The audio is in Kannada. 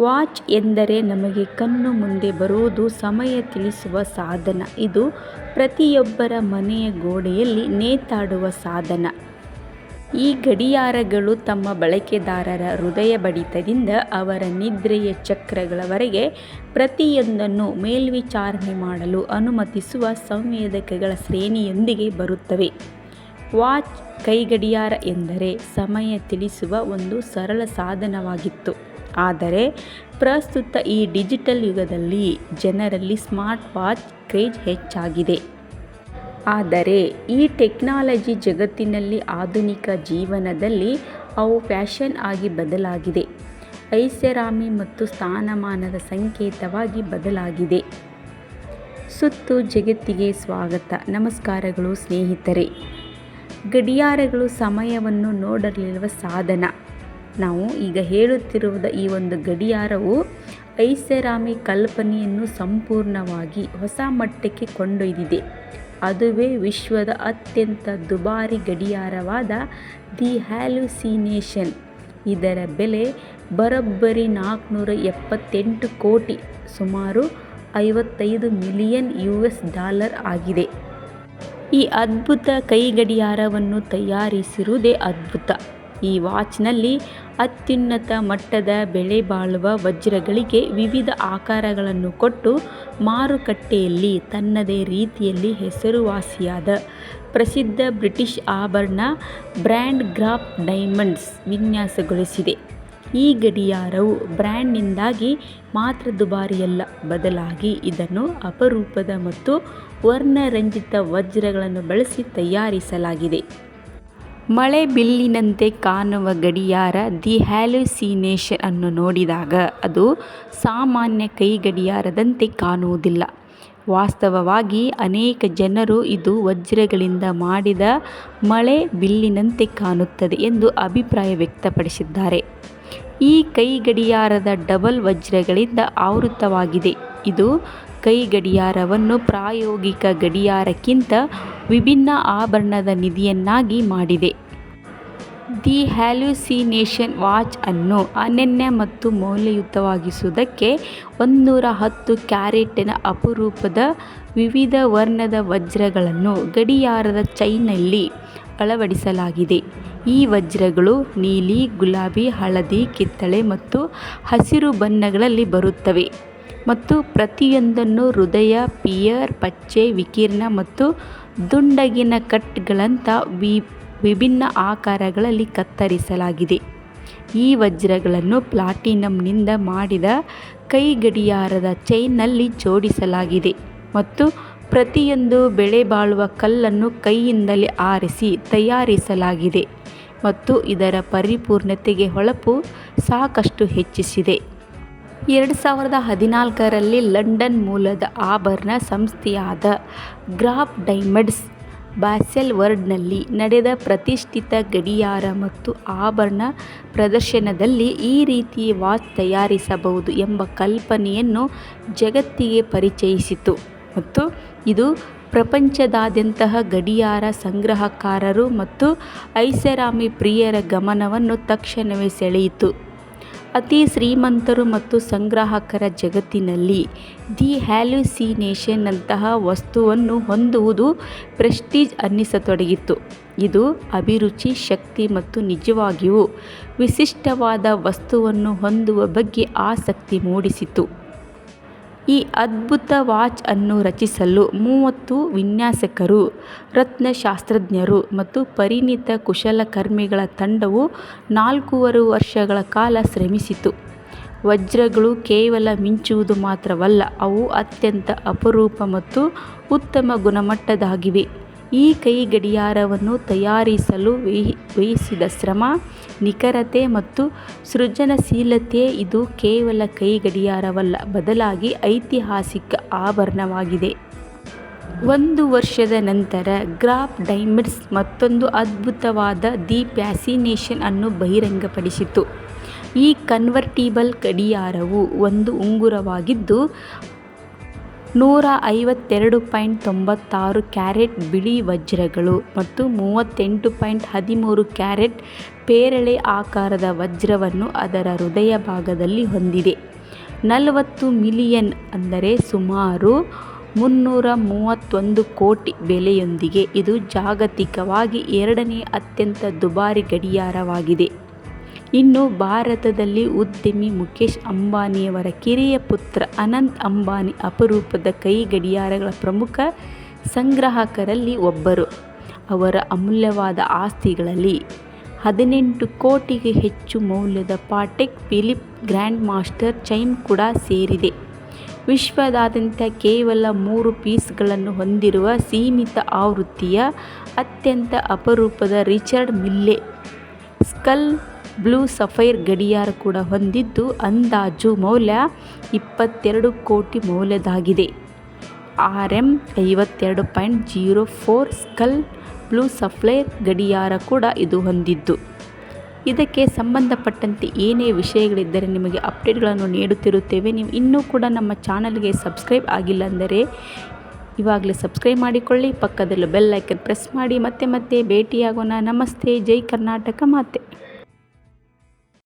ವಾಚ್ ಎಂದರೆ ನಮಗೆ ಕಣ್ಣು ಮುಂದೆ ಬರೋದು ಸಮಯ ತಿಳಿಸುವ ಸಾಧನ. ಇದು ಪ್ರತಿಯೊಬ್ಬರ ಮನೆಯ ಗೋಡೆಯಲ್ಲಿ ನೇತಾಡುವ ಸಾಧನ. ಈ ಗಡಿಯಾರಗಳು ತಮ್ಮ ಬಳಕೆದಾರರ ಹೃದಯ ಬಡಿತದಿಂದ ಅವರ ನಿದ್ರೆಯ ಚಕ್ರಗಳವರೆಗೆ ಪ್ರತಿಯೊಂದನ್ನು ಮೇಲ್ವಿಚಾರಣೆ ಮಾಡಲು ಅನುಮತಿಸುವ ಸಂವೇದಕಗಳ ಶ್ರೇಣಿಯೊಂದಿಗೆ ಬರುತ್ತವೆ. ವಾಚ್ ಕೈಗಡಿಯಾರ ಎಂದರೆ ಸಮಯ ತಿಳಿಸುವ ಒಂದು ಸರಳ ಸಾಧನವಾಗಿತ್ತು. ಆದರೆ ಪ್ರಸ್ತುತ ಈ ಡಿಜಿಟಲ್ ಯುಗದಲ್ಲಿ ಜನರಲ್ಲಿ ಸ್ಮಾರ್ಟ್ ವಾಚ್ ಕ್ರೇಜ್ ಹೆಚ್ಚಾಗಿದೆ. ಆದರೆ ಈ ಟೆಕ್ನಾಲಜಿ ಜಗತ್ತಿನಲ್ಲಿ ಆಧುನಿಕ ಜೀವನದಲ್ಲಿ ಅವು ಫ್ಯಾಷನ್ ಆಗಿ ಬದಲಾಗಿದೆ. ಐಷಾರಾಮಿ ಮತ್ತು ಸ್ಥಾನಮಾನದ ಸಂಕೇತವಾಗಿ ಬದಲಾಗಿದೆ. ಸುತ್ತು ಜಗತ್ತಿಗೆ ಸ್ವಾಗತ. ನಮಸ್ಕಾರಗಳು ಸ್ನೇಹಿತರೆ. ಗಡಿಯಾರಗಳು ಸಮಯವನ್ನು ನೋಡಲಿರುವ ಸಾಧನ. ನಾವು ಈಗ ಹೇಳುತ್ತಿರುವ ಈ ಒಂದು ಗಡಿಯಾರವು ಐಷಾರಾಮಿ ಕಲ್ಪನೆಯನ್ನು ಸಂಪೂರ್ಣವಾಗಿ ಹೊಸ ಮಟ್ಟಕ್ಕೆ ಕೊಂಡೊಯ್ದಿದೆ. ಅದುವೇ ವಿಶ್ವದ ಅತ್ಯಂತ ದುಬಾರಿ ಗಡಿಯಾರವಾದ ದಿ ಹ್ಯಾಲುಸಿನೇಷನ್. ಇದರ ಬೆಲೆ ಬರೋಬ್ಬರಿ ನಾಲ್ಕುನೂರ ಎಪ್ಪತ್ತೆಂಟು ಕೋಟಿ, ಸುಮಾರು ಐವತ್ತೈದು ಮಿಲಿಯನ್ ಯು ಎಸ್ ಡಾಲರ್ ಆಗಿದೆ. ಈ ಅದ್ಭುತ ಕೈಗಡಿಯಾರವನ್ನು ತಯಾರಿಸಿರುವುದೇ ಅದ್ಭುತ. ಈ ವಾಚ್ನಲ್ಲಿ ಅತ್ಯುನ್ನತ ಮಟ್ಟದ ಬೆಲೆಬಾಳುವ ವಜ್ರಗಳಿಗೆ ವಿವಿಧ ಆಕಾರಗಳನ್ನು ಕೊಟ್ಟು ಮಾರುಕಟ್ಟೆಯಲ್ಲಿ ತನ್ನದೇ ರೀತಿಯಲ್ಲಿ ಹೆಸರುವಾಸಿಯಾದ ಪ್ರಸಿದ್ಧ ಬ್ರಿಟಿಷ್ ಆಭರಣ ಬ್ರ್ಯಾಂಡ್ ಗ್ರಾಫ್ ಡೈಮಂಡ್ಸ್ ವಿನ್ಯಾಸಗೊಳಿಸಿದೆ. ಈ ಗಡಿಯಾರವು ಬ್ರ್ಯಾಂಡ್ನಿಂದಾಗಿ ಮಾತ್ರ ದುಬಾರಿಯಲ್ಲ. ಬದಲಾಗಿ ಇದನ್ನು ಅಪರೂಪದ ಮತ್ತು ವರ್ಣರಂಜಿತ ವಜ್ರಗಳನ್ನು ಬಳಸಿ ತಯಾರಿಸಲಾಗಿದೆ. ಮಳೆಬಿಲ್ಲಿನಂತೆ ಕಾಣುವ ಗಡಿಯಾರ ದಿ ಹ್ಯಾಲುಸಿನೇಷನ್ ಅನ್ನು ನೋಡಿದಾಗ ಅದು ಸಾಮಾನ್ಯ ಕೈಗಡಿಯಾರದಂತೆ ಕಾಣುವುದಿಲ್ಲ. ವಾಸ್ತವವಾಗಿ ಅನೇಕ ಜನರು ಇದು ವಜ್ರಗಳಿಂದ ಮಾಡಿದ ಮಳೆ ಬಿಲ್ಲಿನಂತೆ ಕಾಣುತ್ತದೆ ಎಂದು ಅಭಿಪ್ರಾಯ ವ್ಯಕ್ತಪಡಿಸಿದ್ದಾರೆ. ಈ ಕೈಗಡಿಯಾರದ ಡಬಲ್ ವಜ್ರಗಳಿಂದ ಆವೃತವಾಗಿದೆ. ಇದು ಕೈಗಡಿಯಾರವನ್ನು ಪ್ರಾಯೋಗಿಕ ಗಡಿಯಾರಕ್ಕಿಂತ ವಿಭಿನ್ನ ಆಭರಣದ ನಿಧಿಯನ್ನಾಗಿ ಮಾಡಿದೆ. ದಿ ಹ್ಯಾಲ್ಯೂಸಿನೇಷನ್ ವಾಚ್ ಅನ್ನು ಅನನ್ಯ ಮತ್ತು ಮೌಲ್ಯಯುತವಾಗಿಸುವುದಕ್ಕೆ ಒಂದುನೂರ ಹತ್ತು ಕ್ಯಾರೆಟಿನ ಅಪರೂಪದ ವಿವಿಧ ವರ್ಣದ ವಜ್ರಗಳನ್ನು ಗಡಿಯಾರದ ಚೈನಲ್ಲಿ ಅಳವಡಿಸಲಾಗಿದೆ. ಈ ವಜ್ರಗಳು ನೀಲಿ, ಗುಲಾಬಿ, ಹಳದಿ, ಕಿತ್ತಳೆ ಮತ್ತು ಹಸಿರು ಬಣ್ಣಗಳಲ್ಲಿ ಬರುತ್ತವೆ ಮತ್ತು ಪ್ರತಿಯೊಂದನ್ನು ಹೃದಯ, ಪಿಯರ್, ಪಚ್ಚೆ, ವಿಕಿರಣ ಮತ್ತು ದುಂಡಗಿನ ಕಟ್ಗಳಂಥ ವಿ, ವಿಭಿನ್ನ ಆಕಾರಗಳಲ್ಲಿ ಕತ್ತರಿಸಲಾಗಿದೆ. ಈ ವಜ್ರಗಳನ್ನು ಪ್ಲಾಟಿನಂನಿಂದ ಮಾಡಿದ ಕೈಗಡಿಯಾರದ ಚೈನ್ನಲ್ಲಿ ಜೋಡಿಸಲಾಗಿದೆ ಮತ್ತು ಪ್ರತಿಯೊಂದು ಬೆಳೆ ಬಾಳುವ ಕಲ್ಲನ್ನು ಕೈಯಿಂದಲೇ ಆರಿಸಿ ತಯಾರಿಸಲಾಗಿದೆ ಮತ್ತು ಇದರ ಪರಿಪೂರ್ಣತೆಗೆ ಹೊಳಪು ಸಾಕಷ್ಟು ಹೆಚ್ಚಿಸಿದೆ. ಎರಡು ಸಾವಿರದ ಹದಿನಾಲ್ಕರಲ್ಲಿ ಲಂಡನ್ ಮೂಲದ ಆಭರಣ ಸಂಸ್ಥೆಯಾದ ಗ್ರಾಫ್ ಡೈಮಂಡ್ಸ್ ಬ್ಯಾಸೆಲ್ವಾರ್ಡ್ನಲ್ಲಿ ನಡೆದ ಪ್ರತಿಷ್ಠಿತ ಗಡಿಯಾರ ಮತ್ತು ಆಭರಣ ಪ್ರದರ್ಶನದಲ್ಲಿ ಈ ರೀತಿಯ ವಾಚ್ ತಯಾರಿಸಬಹುದು ಎಂಬ ಕಲ್ಪನೆಯನ್ನು ಜಗತ್ತಿಗೆ ಪರಿಚಯಿಸಿತು ಮತ್ತು ಇದು ಪ್ರಪಂಚದಾದ್ಯಂತಹ ಗಡಿಯಾರ ಸಂಗ್ರಹಕಾರರು ಮತ್ತು ಐಷಾರಾಮಿ ಪ್ರಿಯರ ಗಮನವನ್ನು ತಕ್ಷಣವೇ ಸೆಳೆಯಿತು. ಅತಿ ಶ್ರೀಮಂತರು ಮತ್ತು ಸಂಗ್ರಾಹಕರ ಜಗತ್ತಿನಲ್ಲಿ ದಿ ಹ್ಯಾಲುಸಿನೇಷನ್ ಅಂತಹ ವಸ್ತುವನ್ನು ಹೊಂದುವುದು ಪ್ರೆಸ್ಟೀಜ್ ಅನ್ನಿಸತೊಡಗಿತು. ಇದು ಅಭಿರುಚಿ, ಶಕ್ತಿ ಮತ್ತು ನಿಜವಾಗಿಯೂ ವಿಶಿಷ್ಟವಾದ ವಸ್ತುವನ್ನು ಹೊಂದುವ ಬಗ್ಗೆ ಆಸಕ್ತಿ ಮೂಡಿಸಿತು. ಈ ಅದ್ಭುತ ವಾಚ್ ಅನ್ನು ರಚಿಸಲು ಮೂವತ್ತು ವಿನ್ಯಾಸಕರು, ರತ್ನಶಾಸ್ತ್ರಜ್ಞರು ಮತ್ತು ಪರಿಣಿತ ಕುಶಲಕರ್ಮಿಗಳ ತಂಡವು ನಾಲ್ಕೂವರೆ ವರ್ಷಗಳ ಕಾಲ ಶ್ರಮಿಸಿತು. ವಜ್ರಗಳು ಕೇವಲ ಮಿಂಚುವುದು ಮಾತ್ರವಲ್ಲ, ಅವು ಅತ್ಯಂತ ಅಪರೂಪ ಮತ್ತು ಉತ್ತಮ ಗುಣಮಟ್ಟದ್ದಾಗಿವೆ. ಈ ಕೈ ಗಡಿಯಾರವನ್ನು ತಯಾರಿಸಲು ವ್ಯಯಿಸಿದ ಶ್ರಮ, ನಿಖರತೆ ಮತ್ತು ಸೃಜನಶೀಲತೆ ಇದು ಕೇವಲ ಕೈ ಗಡಿಯಾರವಲ್ಲ ಬದಲಾಗಿ ಐತಿಹಾಸಿಕ ಆಭರಣವಾಗಿದೆ. ಒಂದು ವರ್ಷದ ನಂತರ ಗ್ರಾಫ್ ಡೈಮಂಡ್ಸ್ ಮತ್ತೊಂದು ಅದ್ಭುತವಾದ ದಿ ಪ್ಯಾಸಿನೇಷನ್ ಅನ್ನು ಬಹಿರಂಗಪಡಿಸಿತು. ಈ ಕನ್ವರ್ಟಿಬಲ್ ಗಡಿಯಾರವು ಒಂದು ಉಂಗುರವಾಗಿದ್ದು, ನೂರ ಐವತ್ತೆರಡು ಪಾಯಿಂಟ್ ತೊಂಬತ್ತಾರು ಕ್ಯಾರೆಟ್ ಬಿಳಿ ವಜ್ರಗಳು ಮತ್ತು ಮೂವತ್ತೆಂಟು ಪಾಯಿಂಟ್ ಹದಿಮೂರು ಕ್ಯಾರೆಟ್ ಪೇರಳೆ ಆಕಾರದ ವಜ್ರವನ್ನು ಅದರ ಹೃದಯ ಭಾಗದಲ್ಲಿ ಹೊಂದಿದೆ. ನಲವತ್ತು ಮಿಲಿಯನ್ ಅಂದರೆ ಸುಮಾರು ಮುನ್ನೂರ ಮೂವತ್ತೊಂದು ಕೋಟಿ ಬೆಲೆಯೊಂದಿಗೆ ಇದು ಜಾಗತಿಕವಾಗಿ ಎರಡನೇ ಅತ್ಯಂತ ದುಬಾರಿ ಗಡಿಯಾರವಾಗಿದೆ. ಇನ್ನು ಭಾರತದಲ್ಲಿ ಉದ್ಯಮಿ ಮುಖೇಶ್ ಅಂಬಾನಿಯವರ ಕಿರಿಯ ಪುತ್ರ ಅನಂತ್ ಅಂಬಾನಿ ಅಪರೂಪದ ಕೈ ಗಡಿಯಾರಗಳ ಪ್ರಮುಖ ಸಂಗ್ರಾಹಕರಲ್ಲಿ ಒಬ್ಬರು. ಅವರ ಅಮೂಲ್ಯವಾದ ಆಸ್ತಿಗಳಲ್ಲಿ ಹದಿನೆಂಟು ಕೋಟಿಗೆ ಹೆಚ್ಚು ಮೌಲ್ಯದ Patek Philippe grand master chain ಕೂಡ ಸೇರಿದೆ. ವಿಶ್ವದಾದ್ಯಂತ ಕೇವಲ ಮೂರು ಪೀಸ್ಗಳನ್ನು ಹೊಂದಿರುವ ಸೀಮಿತ ಆವೃತ್ತಿಯ ಅತ್ಯಂತ ಅಪರೂಪದ Richard Mille, skull blue sapphire ಗಡಿಯಾರ ಕೂಡ ಹೊಂದಿದ್ದು ಅಂದಾಜು ಮೌಲ್ಯ ಇಪ್ಪತ್ತೆರಡು ಕೋಟಿ ಮೌಲ್ಯದಾಗಿದೆ. ಆರ್ ಎಂ ಐವತ್ತೆರಡು point zero four skull blue sapphire ಗಡಿಯಾರ ಕೂಡ ಇದು ಹೊಂದಿದ್ದು. ಇದಕ್ಕೆ ಸಂಬಂಧಪಟ್ಟಂತೆ ಏನೇ ವಿಷಯಗಳಿದ್ದರೆ ನಿಮಗೆ ಅಪ್ಡೇಟ್ಗಳನ್ನು ನೀಡುತ್ತಿರುತ್ತೇವೆ. ನೀವು ಇನ್ನೂ ಕೂಡ ನಮ್ಮ ಚಾನಲ್ಗೆ ಸಬ್ಸ್ಕ್ರೈಬ್ ಆಗಿಲ್ಲ ಅಂದರೆ ಇವಾಗಲೇ ಸಬ್ಸ್ಕ್ರೈಬ್ ಮಾಡಿಕೊಳ್ಳಿ, ಪಕ್ಕದಲ್ಲೂ ಬೆಲ್ ಐಕನ್ ಪ್ರೆಸ್ ಮಾಡಿ. ಮತ್ತೆ ಮತ್ತೆ ಭೇಟಿಯಾಗೋಣ. ನಮಸ್ತೆ. ಜೈ ಕರ್ನಾಟಕ ಮಾತೆ.